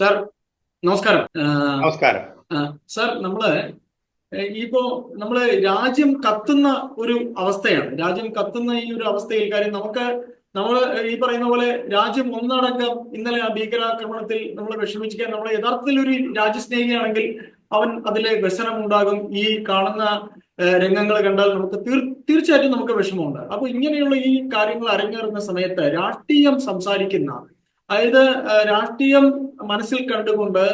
Sir നമസ്കാരം. നമസ്കാരം. Sir നമ്മൾ ഇപ്പോ നമ്മൾ രാജ്യം കത്തുന്ന ഒരു അവസ്ഥയാണ്. രാജ്യം കത്തുന്ന ഈ ഒരു അവസ്ഥയിൽ കാര്യം നമുക്ക് നമ്മൾ ഈ പറയുന്ന പോലെ രാജ്യം ഒന്നടങ്കം ഇന്നലെ ആ ഭീകരാക്രമണത്തിൽ നമ്മൾ വിഷമിച്ചാൽ നമ്മൾ യഥാർത്ഥത്തിൽ ഒരു രാജ്യസ്നേഹിയാണെങ്കിൽ അവൻ അതിലെ വ്യസനമുണ്ടാകും. ഈ കാണുന്ന രംഗങ്ങൾ കണ്ടാൽ നമുക്ക് തീർ തീർച്ചയായിട്ടും നമുക്ക് വിഷമമുണ്ട് അപ്പൊ ഇങ്ങനെയുള്ള ഈ കാര്യങ്ങൾ അരങ്ങേറുന്ന സമയത്ത് രാഷ്ട്രീയം സംസാരിക്കുന്ന അതായത് രാഷ്ട്രീയം മനസ്സിൽ കണ്ടുകൊണ്ട്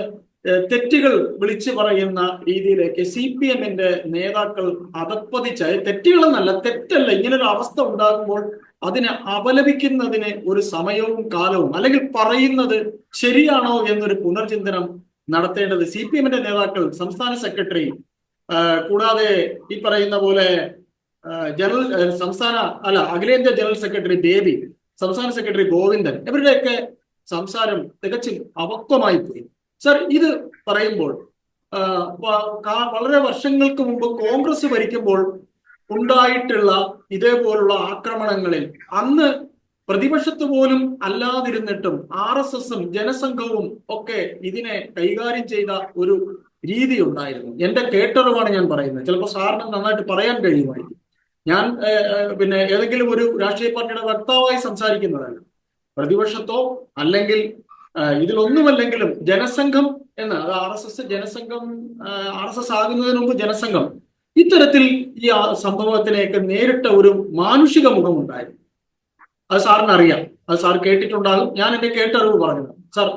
തെറ്റുകൾ വിളിച്ചു പറയുന്ന രീതിയിലേക്ക് സി പി എമ്മിന്റെ നേതാക്കൾ അതപ്പതിച്ച തെറ്റുകളെന്നല്ല തെറ്റല്ല ഇങ്ങനൊരു അവസ്ഥ ഉണ്ടാകുമ്പോൾ അതിനെ അപലപിക്കുന്നതിന് ഒരു സമയവും കാലവും അല്ലെങ്കിൽ പറയുന്നത് ശരിയാണോ എന്നൊരു പുനർചിന്തനം നടത്തേണ്ടത് സി പി എമ്മിന്റെ നേതാക്കൾ സംസ്ഥാന സെക്രട്ടറി കൂടാതെ ഈ പറയുന്ന പോലെ ജനറൽ സംസ്ഥാന അല്ല അഖിലേന്ത്യാ ജനറൽ സെക്രട്ടറി ബേബി സംസ്ഥാന സെക്രട്ടറി ഗോവിന്ദൻ ഇവരുടെയൊക്കെ സംസാരം തികച്ചും അപക്വമായി പോയി. സർ ഇത് പറയുമ്പോൾ വളരെ വർഷങ്ങൾക്ക് മുമ്പ് കോൺഗ്രസ് ഭരിക്കുമ്പോൾ ഉണ്ടായിട്ടുള്ള ഇതേപോലുള്ള ആക്രമണങ്ങളിൽ അന്ന് പ്രതിപക്ഷത്ത് പോലും അല്ലാതിരുന്നിട്ടും ആർ എസ് എസും ജനസംഘവും ഒക്കെ ഇതിനെ കൈകാര്യം ചെയ്ത ഒരു രീതി ഉണ്ടായിരുന്നു. എന്റെ കേട്ടറിവാണ് ഞാൻ പറയുന്നത്. ചിലപ്പോൾ സാറിന് നന്നായിട്ട് പറയാൻ കഴിയുമായിരിക്കും. ഞാൻ പിന്നെ ഏതെങ്കിലും ഒരു രാഷ്ട്രീയ പാർട്ടിയുടെ വക്താവായി സംസാരിക്കുന്നതല്ല പ്രതിപക്ഷത്തോ അല്ലെങ്കിൽ ഇതിലൊന്നുമല്ലെങ്കിലും ജനസംഘം എന്ന് അത് R S S Janasangh R S S ആകുന്നതിന് മുമ്പ് ജനസംഘം ഇത്തരത്തിൽ ഈ സംഭവത്തിനെയൊക്കെ നേരിട്ട ഒരു മാനുഷിക മുഖമുണ്ടായിരുന്നു. അത് സാറിന് അറിയാം. അത് സാർ കേട്ടിട്ടുണ്ടാകും. ഞാൻ എന്റെ കേട്ടറിവ് പറഞ്ഞത് സാർ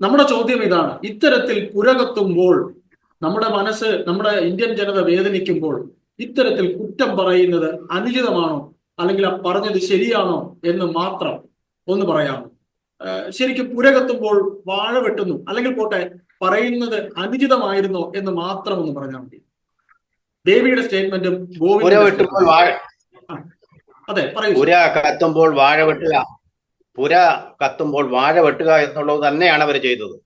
നമ്മുടെ ചോദ്യം ഇതാണ്. ഇത്തരത്തിൽ പുരകത്തുമ്പോൾ നമ്മുടെ മനസ്സ് നമ്മുടെ ഇന്ത്യൻ ജനത വേദനിക്കുമ്പോൾ ഇത്തരത്തിൽ കുറ്റം പറയുന്നത് അനുചിതമാണോ? അല്ലെങ്കിൽ പറഞ്ഞത് ശരിയാണോ എന്ന് മാത്രം ഒന്ന് പറയാമോ? ശരിക്കും പുരകത്തുമ്പോൾ വാഴ വെട്ടുന്നു. അല്ലെങ്കിൽ പോട്ടെ പറയുന്നത് അനുചിതമായിരുന്നോ എന്ന് മാത്രം ഒന്ന് പറഞ്ഞാൽ മതി. ദേവിയുടെ സ്റ്റേറ്റ്മെന്റും ഗോവിന്ദ അതെ പറയൂ പുര കത്തുമ്പോൾ വാഴ വെട്ടുക. പുര കത്തുമ്പോൾ വാഴ വെട്ടുക എന്നുള്ളത് തന്നെയാണ് അവർ ചെയ്തത്.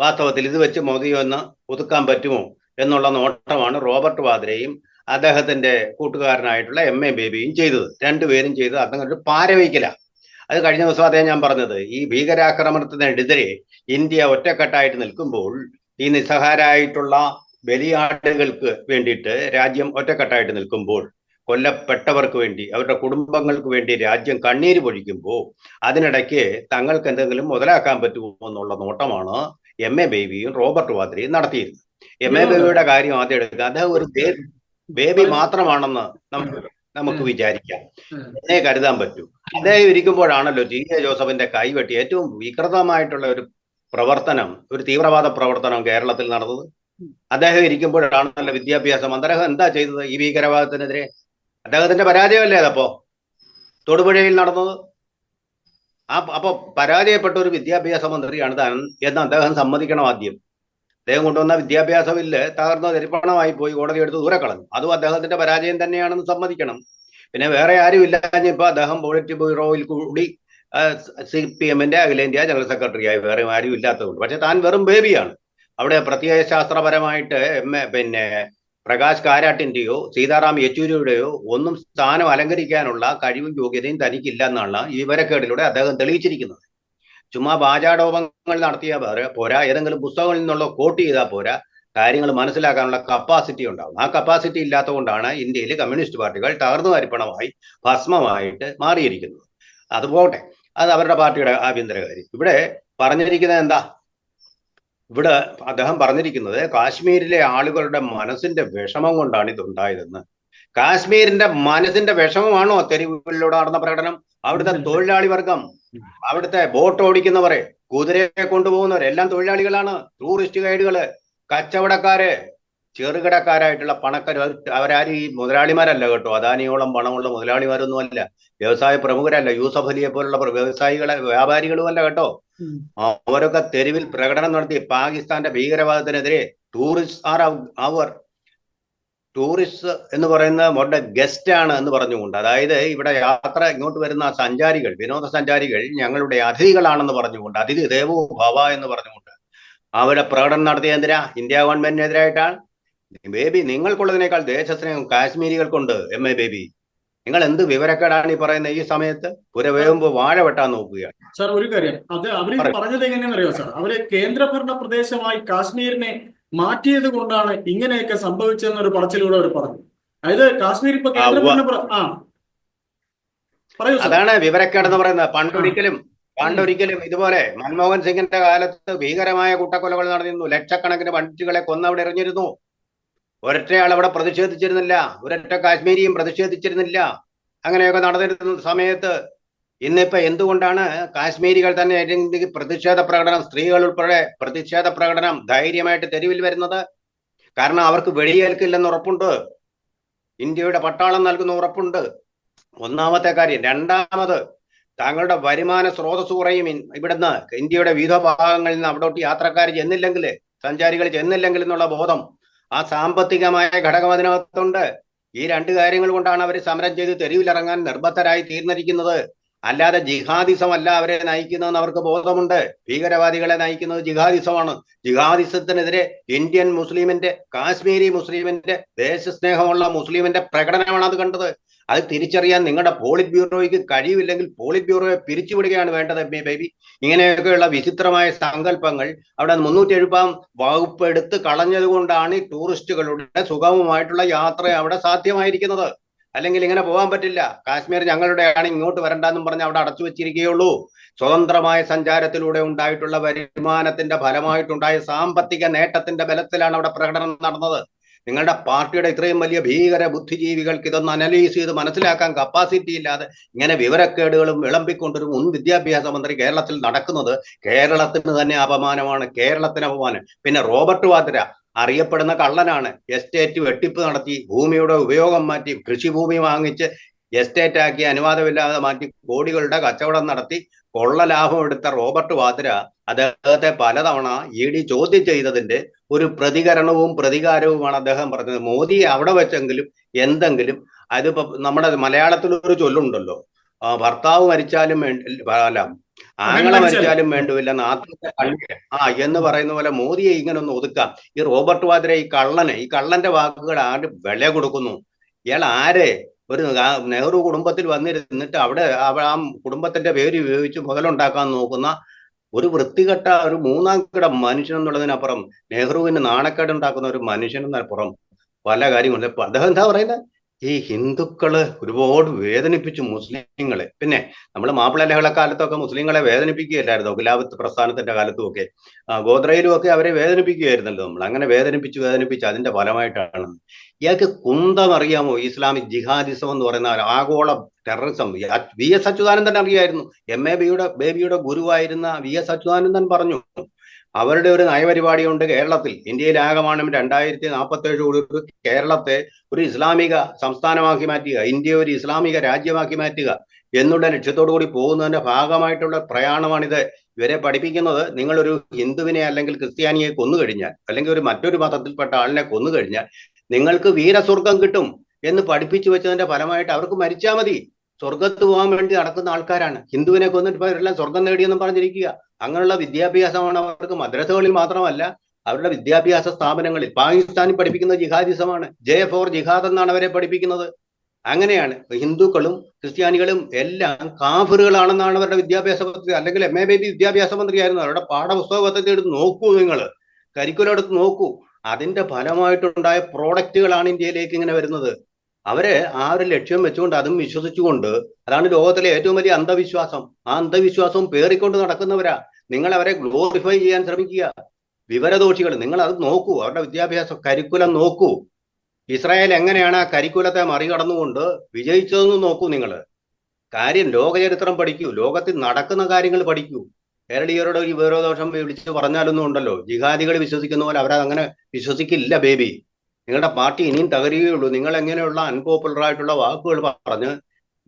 വാസ്തവത്തിൽ ഇത് വെച്ച് മോദിയോ ഒന്ന് ഒതുക്കാൻ പറ്റുമോ എന്നുള്ള നോട്ടമാണ് റോബർട്ട് വാദ്രയും അദ്ദേഹത്തിന്റെ കൂട്ടുകാരനായിട്ടുള്ള എം എ ബേബിയും ചെയ്തത്. രണ്ടുപേരും ചെയ്തത്. അദ്ദേഹം ഒരു പാരവയ്ക്കല. അത് കഴിഞ്ഞ ദിവസം അതേ ഞാൻ പറഞ്ഞത് ഈ ഭീകരാക്രമണത്തിനെതിരെ ഇന്ത്യ ഒറ്റക്കെട്ടായിട്ട് നിൽക്കുമ്പോൾ ഈ നിസ്സഹാരായിട്ടുള്ള ബലിയാടുകൾക്ക് വേണ്ടിയിട്ട് രാജ്യം ഒറ്റക്കെട്ടായിട്ട് നിൽക്കുമ്പോൾ കൊല്ലപ്പെട്ടവർക്ക് വേണ്ടി അവരുടെ കുടുംബങ്ങൾക്ക് വേണ്ടി രാജ്യം കണ്ണീര് പൊഴിക്കുമ്പോൾ അതിനിടയ്ക്ക് തങ്ങൾക്ക് എന്തെങ്കിലും മുതലാക്കാൻ പറ്റുമോ എന്നുള്ള നോട്ടമാണ് എം എ ബേബിയും റോബർട്ട് വാദ്രയും നടത്തിയിരുന്നത്. എം എ ബേബിയുടെ കാര്യം ആദ്യം എടുക്കുക. അദ്ദേഹം ഒരു ബേബി മാത്രമാണെന്ന് നമുക്ക് നമുക്ക് വിചാരിക്കാം. എന്നെ കരുതാൻ പറ്റൂ. അദ്ദേഹം ഇരിക്കുമ്പോഴാണല്ലോ ജി എ ജോസഫിന്റെ കൈവെട്ടി ഏറ്റവും വികൃതമായിട്ടുള്ള ഒരു പ്രവർത്തനം ഒരു തീവ്രവാദ പ്രവർത്തനം കേരളത്തിൽ നടന്നത്. അദ്ദേഹം ഇരിക്കുമ്പോഴാണല്ലോ വിദ്യാഭ്യാസം. അദ്ദേഹം എന്താ ചെയ്തത് ഈ ഭീകരവാദത്തിനെതിരെ? അദ്ദേഹത്തിന്റെ പരാജയമല്ലേ അതപ്പോ? തൊടുപുഴയിൽ നടന്നത്. ആ അപ്പൊ പരാജയപ്പെട്ട ഒരു വിദ്യാഭ്യാസ മന്ത്രിയാണ് താൻ എന്ന് അദ്ദേഹം സമ്മതിക്കണം ആദ്യം. അദ്ദേഹം കൊണ്ടുവന്ന വിദ്യാഭ്യാസ ബില്ല് തകർന്ന തരിപ്പണമായി പോയി കോടതി എടുത്ത് ദൂരെ കളഞ്ഞു. അതും അദ്ദേഹത്തിന്റെ പരാജയം തന്നെയാണെന്ന് സമ്മതിക്കണം. പിന്നെ വേറെ ആരും ഇല്ലാഞ്ഞപ്പോ അദ്ദേഹം പോളിറ്റ് ബ്യൂറോയിൽ കൂടി സി പി എമ്മിന്റെ അഖിലേന്ത്യാ ജനറൽ സെക്രട്ടറിയായി. വേറെ ആരും ഇല്ലാത്തതുകൊണ്ട്. പക്ഷെ താൻ വെറും ബേബിയാണ്. അവിടെ പ്രത്യയശാസ്ത്രപരമായിട്ട് എം എ പിന്നെ പ്രകാശ് കാരാട്ടിന്റെയോ സീതാറാം യെച്ചൂരിയുടെയോ ഒന്നും സ്ഥാനം അലങ്കരിക്കാനുള്ള കഴിവും യോഗ്യതയും തനിക്കില്ല എന്നാണ് ഈ വിവരക്കേടിലൂടെ അദ്ദേഹം തെളിയിച്ചിരിക്കുന്നത്. ചുമ്മാ വാചാടോപങ്ങൾ നടത്തിയാൽ പോരാ ഏതെങ്കിലും പുസ്തകങ്ങളിൽ നിന്നുള്ള കോട്ട് ചെയ്താൽ പോരാ. കാര്യങ്ങൾ മനസ്സിലാക്കാനുള്ള കപ്പാസിറ്റി ഉണ്ടാവും. ആ കപ്പാസിറ്റി ഇല്ലാത്തതുകൊണ്ടാണ് ഇന്ത്യയിൽ കമ്മ്യൂണിസ്റ്റ് പാർട്ടികൾ തകർന്നു തരിപ്പണമായി ഭസ്മമായിട്ട് മാറിയിരിക്കുന്നത്. അതുപോട്ടെ അത് അവരുടെ പാർട്ടിയുടെ ആഭ്യന്തര കാര്യം. ഇവിടെ പറഞ്ഞിരിക്കുന്നത് എന്താ? ഇവിടെ അദ്ദേഹം പറഞ്ഞിരിക്കുന്നത് കാശ്മീരിലെ ആളുകളുടെ മനസ്സിന്റെ വിഷമം കൊണ്ടാണ് ഇതുണ്ടായതെന്ന്. കാശ്മീരിന്റെ മനസ്സിന്റെ വിഷമമാണോ തെരുവിലൂടെ നടന്ന പ്രകടനം? അവിടുത്തെ തൊഴിലാളി വർഗം അവിടുത്തെ ബോട്ട് ഓടിക്കുന്നവരെ കുതിരയെ കൊണ്ടുപോകുന്നവർ എല്ലാം തൊഴിലാളികളാണ്. ടൂറിസ്റ്റ് ഗൈഡുകൾ കച്ചവടക്കാര് ചെറുകിടക്കാരായിട്ടുള്ള പണക്കാർ അവരാരും ഈ മുതലാളിമാരല്ല കേട്ടോ. അദാനിയോളം പണമുള്ള മുതലാളിമാരൊന്നും അല്ല. വ്യവസായ പ്രമുഖരല്ല. യൂസഫ് അലിയെ പോലുള്ള വ്യവസായികളെ വ്യാപാരികളും അല്ല കേട്ടോ അവരൊക്കെ തെരുവിൽ പ്രകടനം നടത്തി പാകിസ്ഥാന്റെ ഭീകരവാദത്തിനെതിരെ ടൂറിസ്റ്റ് ആർ അവർ ടൂറിസ്റ്റ് എന്ന് പറയുന്ന അവരുടെ ഗസ്റ്റ് ആണ് എന്ന് പറഞ്ഞുകൊണ്ട് അതായത് ഇവിടെ യാത്ര ഇങ്ങോട്ട് വരുന്ന സഞ്ചാരികൾ വിനോദസഞ്ചാരികൾ ഞങ്ങളുടെ അതിഥികളാണെന്ന് പറഞ്ഞുകൊണ്ട് അതിഥി ദേവോ ഭവ എന്ന് പറഞ്ഞുകൊണ്ട് അവരുടെ പ്രകടനം നടത്തിയ എന്തിനാ? ഇന്ത്യ ഗവൺമെന്റിനെതിരായിട്ടാണ്. ബേബി നിങ്ങൾക്കുള്ളതിനേക്കാൾ ദേശസ്നേഹം കാശ്മീരികൾക്കുണ്ട് എം എ ബേബി. നിങ്ങൾ എന്ത് വിവരക്കേടാണ് ഈ പറയുന്നത് ഈ സമയത്ത്? പുര വേകുമ്പോ വാഴ വെട്ടാൻ നോക്കുക സാർ ഒരു കാര്യം. അത് അവർ. പറഞ്ഞത് എങ്ങനെയാണെന്ന് അറിയോ സാർ? അവർ കേന്ദ്രഭരണ പ്രദേശമായി കാശ്മീരിനെ മാറ്റിയത് കൊണ്ടാണ് ഇങ്ങനെയൊക്കെ സംഭവിച്ചതെന്നൊരു പറച്ചിലൂടെ അവർ പറഞ്ഞു. അതായത് കാശ്മീർ ഇപ്പൊ ആ. പറയൂ അതാണ് വിവരക്കേടെന്ന് പറയുന്നത്. പണ്ടൊരിക്കലും പണ്ടൊരിക്കലും ഇതുപോലെ മൻമോഹൻ സിംഗിന്റെ കാലത്ത് ഭീകരമായ കൂട്ടക്കൊലകൾ നടന്നിരുന്നു. ലക്ഷക്കണക്കിന് പണ്ഡിറ്റുകളെ കൊന്നവിടെ എറിഞ്ഞിരുന്നു. ഒരൊറ്റയാൾ അവിടെ പ്രതിഷേധിച്ചിരുന്നില്ല. ഒരൊറ്റ കാശ്മീരിയും പ്രതിഷേധിച്ചിരുന്നില്ല. അങ്ങനെയൊക്കെ നടന്നിരുന്ന സമയത്ത് ഇന്നിപ്പോ എന്തുകൊണ്ടാണ് കാശ്മീരികൾ തന്നെ പ്രതിഷേധ പ്രകടനം സ്ത്രീകൾ ഉൾപ്പെടെ പ്രതിഷേധ പ്രകടനം ധൈര്യമായിട്ട് തെരുവിൽ വരുന്നത്? കാരണം അവർക്ക് വെടിയേൽക്കില്ലെന്ന് ഉറപ്പുണ്ട്. ഇന്ത്യയുടെ പട്ടാളം നൽകുന്ന ഉറപ്പുണ്ട്. ഒന്നാമത്തെ കാര്യം രണ്ടാമത് താങ്കളുടെ വരുമാന സ്രോതസ് കുറയും. ഇവിടുന്ന് ഇന്ത്യയുടെ വിവിധ ഭാഗങ്ങളിൽ നിന്ന് അവിടോട്ട് യാത്രക്കാർ ചെന്നില്ലെങ്കിൽ സഞ്ചാരികൾ ചെന്നില്ലെങ്കിൽ എന്നുള്ള ബോധം ആ സാമ്പത്തികമായ ഘടകം അതിനകത്തുണ്ട്. ഈ രണ്ട് കാര്യങ്ങൾ കൊണ്ടാണ് അവർ സമരം ചെയ്ത് തെരുവിലിറങ്ങാൻ നിർബന്ധരായി തീർന്നിരിക്കുന്നത്. അല്ലാതെ ജിഹാദിസമല്ല അവരെ നയിക്കുന്നതെന്ന് അവർക്ക് ബോധമുണ്ട്. ഭീകരവാദികളെ നയിക്കുന്നത് ജിഹാദിസമാണ്. ജിഹാദിസത്തിനെതിരെ ഇന്ത്യൻ മുസ്ലിമിന്റെ കാശ്മീരി മുസ്ലിമിന്റെ ദേശസ്നേഹമുള്ള മുസ്ലിമിന്റെ പ്രകടനമാണ് അത് കണ്ടത്. അത് തിരിച്ചറിയാൻ നിങ്ങളുടെ പോളിറ്റ് ബ്യൂറോയ്ക്ക് കഴിയില്ലെങ്കിൽ പോളിറ്റ് ബ്യൂറോയെ പിരിച്ചുവിടുകയാണ് വേണ്ടത് ബേബി. ഇങ്ങനെയൊക്കെയുള്ള വിചിത്രമായ സങ്കല്പങ്ങൾ അവിടെ മുന്നൂറ്റി എഴുപതാം വകുപ്പ് എടുത്ത് കളഞ്ഞത് കൊണ്ടാണ് ഈ ടൂറിസ്റ്റുകളുടെ സുഗമമായിട്ടുള്ള യാത്ര അവിടെ സാധ്യമായിരിക്കുന്നത്. അല്ലെങ്കിൽ ഇങ്ങനെ പോകാൻ പറ്റില്ല. കാശ്മീർ ഞങ്ങളുടെയാണ് ഇങ്ങോട്ട് വരണ്ടെന്നും പറഞ്ഞ് അവിടെ അടച്ചു വെച്ചിരിക്കുകയുള്ളൂ. സ്വതന്ത്രമായ സഞ്ചാരത്തിലൂടെ ഉണ്ടായിട്ടുള്ള വരുമാനത്തിന്റെ ഫലമായിട്ടുണ്ടായ സാമ്പത്തിക നേട്ടത്തിന്റെ ബലത്തിലാണ് അവിടെ പ്രകടനം നടന്നത്. നിങ്ങളുടെ പാർട്ടിയുടെ ഇത്രയും വലിയ ഭീകര ബുദ്ധിജീവികൾക്ക് ഇതൊന്ന് അനലൈസ് ചെയ്ത് മനസ്സിലാക്കാൻ കപ്പാസിറ്റി ഇല്ലാതെ ഇങ്ങനെ വിവരക്കേടുകളും വിളമ്പിക്കൊണ്ടൊരു മുൻ വിദ്യാഭ്യാസ മന്ത്രി കേരളത്തിൽ നടക്കുന്നത് കേരളത്തിന് തന്നെ അപമാനമാണ് കേരളത്തിന് അപമാനം. പിന്നെ റോബർട്ട് വാദ്ര അറിയപ്പെടുന്ന കള്ളനാണ്. എസ്റ്റേറ്റ് വെട്ടിപ്പ് നടത്തി ഭൂമിയുടെ ഉപയോഗം മാറ്റി കൃഷിഭൂമി വാങ്ങിച്ച് എസ്റ്റേറ്റ് ആക്കി അനുവാദമില്ലാതെ മാറ്റി കോടികളുടെ കച്ചവടം നടത്തി കൊള്ള ലാഭം എടുത്ത റോബർട്ട് വാദ്ര അദ്ദേഹത്തെ പലതവണ ഇ ഡി ചോദ്യം ചെയ്തതിന്റെ ഒരു പ്രതികരണവും പ്രതികാരവുമാണ് അദ്ദേഹം പറഞ്ഞത്. മോദി അവിടെ വെച്ചെങ്കിലും എന്തെങ്കിലും അതിപ്പോ നമ്മുടെ മലയാളത്തിൽ ഒരു ചൊല്ലുണ്ടല്ലോ ഭർത്താവ് മരിച്ചാലും അല്ല ആങ്ങളെ മരിച്ചാലും വേണ്ടുമില്ല നാട്ടിലെ കണ്ണി ആ എന്ന് പറയുന്ന പോലെ മോദിയെ ഇങ്ങനെ ഒന്ന് ഒതുക്കാം. ഈ റോബർട്ട് വാദ്ര ഈ കള്ളന് ഈ കള്ളന്റെ വാക്കുകൾ ആര് വില കൊടുക്കുന്നു? ഇയാൾ ആരെ? ഒരു നെഹ്റു കുടുംബത്തിൽ വന്നിരുന്നിട്ട് അവിടെ അവ- ആ കുടുംബത്തിന്റെ പേര് ഉപയോഗിച്ച് മുതലുണ്ടാക്കാൻ നോക്കുന്ന ഒരു വൃത്തികെട്ട ഒരു മൂന്നാം കിട മനുഷ്യൻ എന്നുള്ളതിനപ്പുറം നെഹ്റുവിന് നാണക്കേട് ഉണ്ടാക്കുന്ന ഒരു മനുഷ്യൻ എന്നപ്പുറം പല കാര്യങ്ങളും ഇപ്പൊ അദ്ദേഹം എന്താ പറയുന്നത് ഈ ഹിന്ദുക്കൾ ഒരുപാട് വേദനിപ്പിച്ചു മുസ്ലിങ്ങളെ. പിന്നെ നമ്മൾ മാപ്പിള ലഹള കാലത്തൊക്കെ മുസ്ലിങ്ങളെ വേദനിപ്പിക്കുകയല്ലായിരുന്നു? ഖിലാഫത്ത് പ്രസ്ഥാനത്തിന്റെ കാലത്തും ഒക്കെ ഗോദ്രയിലും ഒക്കെ അവരെ വേദനിപ്പിക്കുകയായിരുന്നല്ലോ നമ്മൾ അങ്ങനെ വേദനിപ്പിച്ച് വേദനിപ്പിച്ച് അതിന്റെ ഫലമായിട്ടാണ്. ഇയാൾക്ക് കുന്തം അറിയാമോ ഇസ്ലാമിക് ജിഹാദിസം എന്ന് പറയുന്ന ആഗോള ടെററിസം വി എസ് അച്യുതാനന്ദൻ അറിയായിരുന്നു. എം എ ബിയുടെ ബേബിയുടെ ഗുരുവായിരുന്ന വി എസ് അച്യുതാനന്ദൻ പറഞ്ഞു. അവരുടെ ഒരു നയപരിപാടിയുണ്ട് കേരളത്തിൽ. ഇന്ത്യയിലാകമാനം രണ്ടായിരത്തി നാൽപ്പത്തി ഏഴ് കൂടി കേരളത്തെ ഒരു ഇസ്ലാമിക സംസ്ഥാനമാക്കി മാറ്റുക ഇന്ത്യ ഒരു ഇസ്ലാമിക രാജ്യമാക്കി മാറ്റുക എന്നുള്ള ലക്ഷ്യത്തോടു കൂടി പോകുന്നതിന്റെ ഭാഗമായിട്ടുള്ള പ്രയാണമാണിത്. ഇവരെ പഠിപ്പിക്കുന്നത് നിങ്ങളൊരു ഹിന്ദുവിനെ അല്ലെങ്കിൽ ക്രിസ്ത്യാനിയെ കൊന്നു കഴിഞ്ഞാൽ അല്ലെങ്കിൽ ഒരു മറ്റൊരു മതത്തിൽപ്പെട്ട ആളിനെ കൊന്നു കഴിഞ്ഞാൽ നിങ്ങൾക്ക് വീരസ്വർഗം കിട്ടും എന്ന് പഠിപ്പിച്ചു വെച്ചതിന്റെ ഫലമായിട്ട് അവർക്ക് മരിച്ചാൽ മതി. സ്വർഗത്ത് പോകാൻ വേണ്ടി നടക്കുന്ന ആൾക്കാരാണ്. ഹിന്ദുവിനെ കൊന്നിട്ട് ഇപ്പൊ ഇവരെല്ലാം സ്വർഗം നേടിയെന്നും പറഞ്ഞിരിക്കുക. അങ്ങനെയുള്ള വിദ്യാഭ്യാസമാണ് അവർക്ക് മദ്രസകളിൽ മാത്രമല്ല അവരുടെ വിദ്യാഭ്യാസ സ്ഥാപനങ്ങളിൽ. പാകിസ്ഥാനിൽ പഠിപ്പിക്കുന്ന ജിഹാദിസമാണ്. ജെ ഫോർ ജിഹാദ് എന്നാണ് അവരെ പഠിപ്പിക്കുന്നത്. അങ്ങനെയാണ്. ഹിന്ദുക്കളും ക്രിസ്ത്യാനികളും എല്ലാം കാഫറുകളാണെന്നാണ് അവരുടെ വിദ്യാഭ്യാസ പദ്ധതി. അല്ലെങ്കിൽ എം എ ബേബി വിദ്യാഭ്യാസ മന്ത്രിയായിരുന്നു. അവരുടെ പാഠപുസ്തക പദ്ധതി എടുത്ത് നോക്കൂ നിങ്ങൾ. കരിക്കുലം എടുത്ത് നോക്കൂ. അതിന്റെ ഫലമായിട്ടുണ്ടായ പ്രോഡക്റ്റുകളാണ് ഇന്ത്യയിലേക്ക് ഇങ്ങനെ വരുന്നത്. അവർ ആ ഒരു ലക്ഷ്യം വെച്ചുകൊണ്ട് അതും വിശ്വസിച്ചുകൊണ്ട് അതാണ് ലോകത്തിലെ ഏറ്റവും വലിയ അന്ധവിശ്വാസം. ആ അന്ധവിശ്വാസവും പേറിക്കൊണ്ട് നടക്കുന്നവരാ. നിങ്ങൾ അവരെ ഗ്ലോറിഫൈ ചെയ്യാൻ ശ്രമിക്കുക. വിവരദോഷികൾ നിങ്ങൾ അത് നോക്കൂ. അവരുടെ വിദ്യാഭ്യാസ കരിക്കുലം നോക്കൂ. ഇസ്രായേൽ എങ്ങനെയാണ് ആ കരിക്കുലത്തെ മറികടന്നുകൊണ്ട് വിജയിച്ചതെന്ന് നോക്കൂ നിങ്ങൾ കാര്യം ലോകചരിത്രം പഠിക്കൂ. ലോകത്തിൽ നടക്കുന്ന കാര്യങ്ങൾ പഠിക്കൂ. കേരളീയരുടെ ഒരു വിവരദോഷം വിളിച്ച് പറഞ്ഞാലൊന്നും ഉണ്ടല്ലോ. ജിഹാദികൾ വിശ്വസിക്കുന്ന പോലെ അവരതങ്ങനെ വിശ്വസിക്കില്ല ബേബി നിങ്ങളുടെ പാർട്ടി ഇനിയും തകരുകയുള്ളൂ നിങ്ങൾ എങ്ങനെയുള്ള അൺപോപ്പുലർ ആയിട്ടുള്ള വാക്കുകൾ പറഞ്ഞ്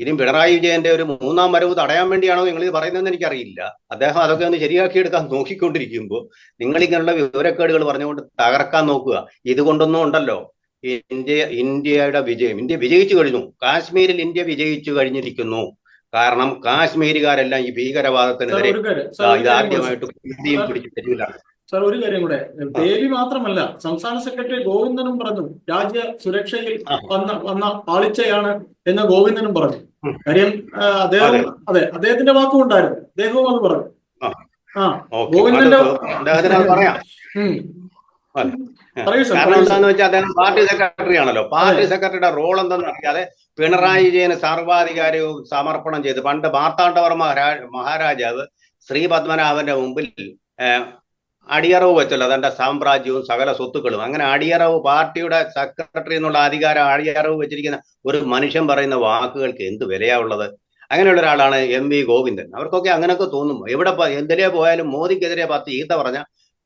ഇനിയും പിണറായി വിജയന്റെ ഒരു മൂന്നാം വരവ് തടയാൻ വേണ്ടിയാണോ നിങ്ങൾ ഇത് പറയുന്നതെന്ന് എനിക്കറിയില്ല. അദ്ദേഹം അതൊക്കെ ഒന്ന് ശരിയാക്കിയെടുക്കാൻ നോക്കിക്കൊണ്ടിരിക്കുമ്പോൾ നിങ്ങൾ ഇങ്ങനെയുള്ള വിവരക്കേടുകൾ പറഞ്ഞുകൊണ്ട് തകർക്കാൻ നോക്കുക. ഇതുകൊണ്ടൊന്നും ഉണ്ടല്ലോ. ഇന്ത്യ ഇന്ത്യയുടെ വിജയം. ഇന്ത്യ വിജയിച്ചു കഴിഞ്ഞു. കാശ്മീരിൽ ഇന്ത്യ വിജയിച്ചു കഴിഞ്ഞിരിക്കുന്നു. കാരണം കാശ്മീരുകാരെല്ലാം ഈ ഭീകരവാദത്തിനെതിരെ ഇത് ആദ്യമായിട്ട് പിടിച്ചു തെരുവിലാണ്. സാർ ഒരു കാര്യം കൂടെ. ദേവി മാത്രമല്ല സംസ്ഥാന സെക്രട്ടറി ഗോവിന്ദനും പറഞ്ഞു രാജ്യ സുരക്ഷയിൽ വന്ന വന്ന പാളിച്ചയാണ് എന്ന് ഗോവിന്ദനും പറഞ്ഞു. കാര്യം അദ്ദേഹം അതെ. അദ്ദേഹത്തിന്റെ വാക്കും ഉണ്ടായിരുന്നു. അദ്ദേഹവും അത് പറഞ്ഞു. ആ. ഗോവിന്ദന്റെ കാരണം വെച്ചാൽ അദ്ദേഹം പാർട്ടി സെക്രട്ടറി ആണല്ലോ. പാർട്ടി സെക്രട്ടറിയുടെ റോൾ എന്തെന്ന് അറിയാതെ പിണറായി വിജയന് സർവാധികാരവും സമർപ്പണം ചെയ്ത് പണ്ട് മാർത്താണ്ഡവർമ്മ മഹാരാജാവ് ശ്രീ പത്മനാഭന്റെ മുമ്പിൽ അടിയറവ് വെച്ചല്ലോ തന്റെ സാമ്രാജ്യവും സകല സ്വത്തുക്കളും. അങ്ങനെ അടിയറവ് പാർട്ടിയുടെ സെക്രട്ടറി എന്നുള്ള അധികാരം അടിയറവ് വെച്ചിരിക്കുന്ന ഒരു മനുഷ്യൻ പറയുന്ന വാക്കുകൾക്ക് എന്ത് വിലയാവുള്ളത് അങ്ങനെയുള്ള ഒരാളാണ് എം വി ഗോവിന്ദൻ. അവർക്കൊക്കെ അങ്ങനെയൊക്കെ തോന്നും. എവിടെ എന്തിനെ പോയാലും മോദിക്കെതിരെ പത്ത് ഈത്ത പറഞ്ഞ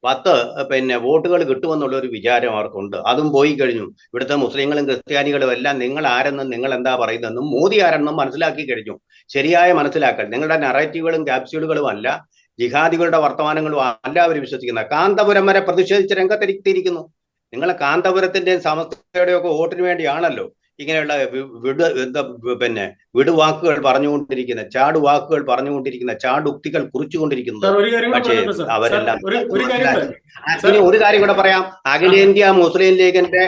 പത്ത് പിന്നെ വോട്ടുകൾ കിട്ടുമെന്നുള്ള ഒരു വിചാരം അവർക്കുണ്ട്. അതും പോയി കഴിഞ്ഞു. ഇവിടുത്തെ മുസ്ലിങ്ങളും ക്രിസ്ത്യാനികളും എല്ലാം നിങ്ങൾ ആരെന്നും നിങ്ങൾ എന്താ പറയുന്നതെന്നും മോദി ആരെന്നും മനസ്സിലാക്കി കഴിഞ്ഞു. ശരിയായ മനസ്സിലാക്കൽ. നിങ്ങളുടെ നറേറ്റീവുകളും ക്യാപ്സ്യൂളുകളും അല്ല ജിഹാദികളുടെ വർത്തമാനങ്ങളും അല്ല വിശ്വസിക്കുന്ന കാന്തപുരം വരെ പ്രതിഷേധിച്ച് രംഗത്തിരിക്കുന്നു നിങ്ങളെ കാന്തപുരത്തിന്റെയും സമസ്തയുടെയും ഒക്കെ വോട്ടിന് വേണ്ടിയാണല്ലോ ഇങ്ങനെയുള്ള വിട് എന്താ പിന്നെ വിടുവാക്കുകൾ പറഞ്ഞുകൊണ്ടിരിക്കുന്ന ചാടുവാക്കുകൾ പറഞ്ഞുകൊണ്ടിരിക്കുന്ന ചാടുക്തികൾ കുറിച്ചുകൊണ്ടിരിക്കുന്നത്. പക്ഷേ അവരെല്ലാം ഒരു ഒരു കാര്യം കൂടെ. പറയാം. അഖിലേന്ത്യാ മുസ്ലിം ലീഗിന്റെ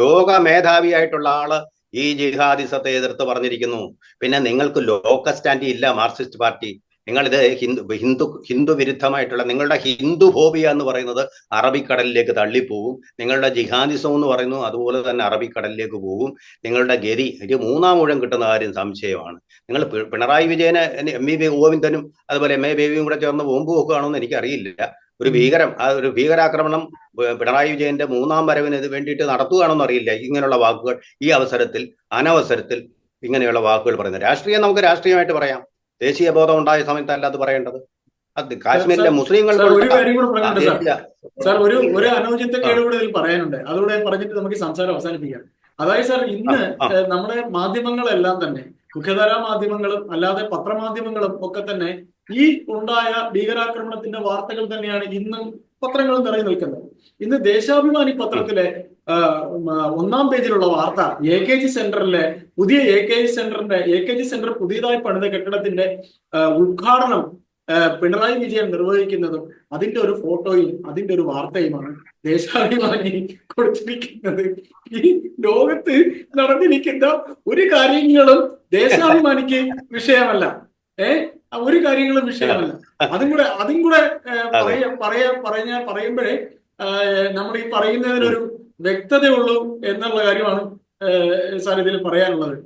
ലോക മേധാവിയായിട്ടുള്ള ആൾ ഈ ജിഹാദിസത്തെ എതിർത്ത് പറഞ്ഞിരിക്കുന്നു. പിന്നെ നിങ്ങൾക്ക് ലോക സ്റ്റാൻഡ് ഇല്ല മാർക്സിസ്റ്റ് പാർട്ടി. നിങ്ങളിത് ഹിന്ദു ഹിന്ദു ഹിന്ദു വിരുദ്ധമായിട്ടുള്ള നിങ്ങളുടെ ഹിന്ദു ഫോബിയ എന്ന് പറയുന്നത് അറബിക്കടലിലേക്ക് തള്ളിപ്പോകും നിങ്ങളുടെ ജിഹാദിസം എന്ന് പറയുന്നു അതുപോലെ തന്നെ അറബിക്കടലിലേക്ക് പോകും. നിങ്ങളുടെ ഗതി ഒരു മൂന്നാം ഊഴം കിട്ടുന്ന കാര്യം സംശയമാണ്. നിങ്ങൾ പിണറായി വിജയനെ എം വി ഗോവിന്ദനും അതുപോലെ എം എ ബേബിയും കൂടെ ചേർന്ന് ബോംബ് വെക്കുകയാണെന്ന് എനിക്കറിയില്ല. ഒരു ഭീകരം ആ ഒരു ഭീകരാക്രമണം പിണറായി വിജയന്റെ മൂന്നാം വരവിന് ഇത് വേണ്ടിയിട്ട് നടത്തുകയാണെന്ന് അറിയില്ല. ഇങ്ങനെയുള്ള വാക്കുകൾ ഈ അവസരത്തിൽ അനവസരത്തിൽ ഇങ്ങനെയുള്ള വാക്കുകൾ പറയുന്നത്. രാഷ്ട്രീയം നമുക്ക് രാഷ്ട്രീയമായിട്ട് പറയാം. ദേശീയ ബോധം ഉണ്ടായ സമയത്തല്ല അത് പറയേണ്ടത്. അത് കാശ്മീരിലെ മുസ്ലിങ്ങൾ ഒരു കാര്യം കൂടെ പറയട്ടെ സാർ. ഒരു ഒരു അനൗചിത്യ കേടുകൂടെ ഇതിൽ പറയാനുണ്ട്. അതുകൂടെ പറഞ്ഞിട്ട് നമുക്ക് സംസാരം അവസാനിപ്പിക്കാം. അതായത് സാർ ഇന്ന് നമ്മുടെ മാധ്യമങ്ങളെല്ലാം തന്നെ മുഖ്യധാരാ മാധ്യമങ്ങളും അല്ലാതെ പത്രമാധ്യമങ്ങളും ഒക്കെ തന്നെ ഈ ഉണ്ടായ ഭീകരാക്രമണത്തിന്റെ വാർത്തകൾ തന്നെയാണ് ഇന്നും പത്രങ്ങളും നിറഞ്ഞു നിൽക്കുന്നത് ഇന്ന് ദേശാഭിമാനി പത്രത്തിലെ ഒന്നാം പേജിലുള്ള വാർത്ത എ കെ ജി സെന്ററിലെ പുതിയ എ കെ ജി സെന്ററിന്റെ എ കെ ജി സെന്റർ പുതിയതായി പണിത കെട്ടിടത്തിന്റെ ഉദ്ഘാടനം പിണറായി വിജയൻ നിർവഹിക്കുന്നതും അതിന്റെ ഒരു ഫോട്ടോയും അതിന്റെ ഒരു വാർത്തയുമാണ് ദേശാഭിമാനി കൊടുത്തിരിക്കുന്നത്. ഈ ലോകത്ത് നടന്നിരിക്കുന്ന ഒരു കാര്യങ്ങളും ദേശാഭിമാനിക്ക് വിഷയമല്ല. ഏ? ആ ഒരു കാര്യങ്ങളും വിഷയമല്ല. അതും കൂടെ അതും കൂടെ പറയാ പറഞ്ഞ പറയുമ്പോഴേ നമ്മൾ ഈ പറയുന്നതിനൊരു വ്യക്തതയുള്ളൂ എന്നുള്ള കാര്യമാണ് സാർ ഇതിൽ പറയാനുള്ളത്.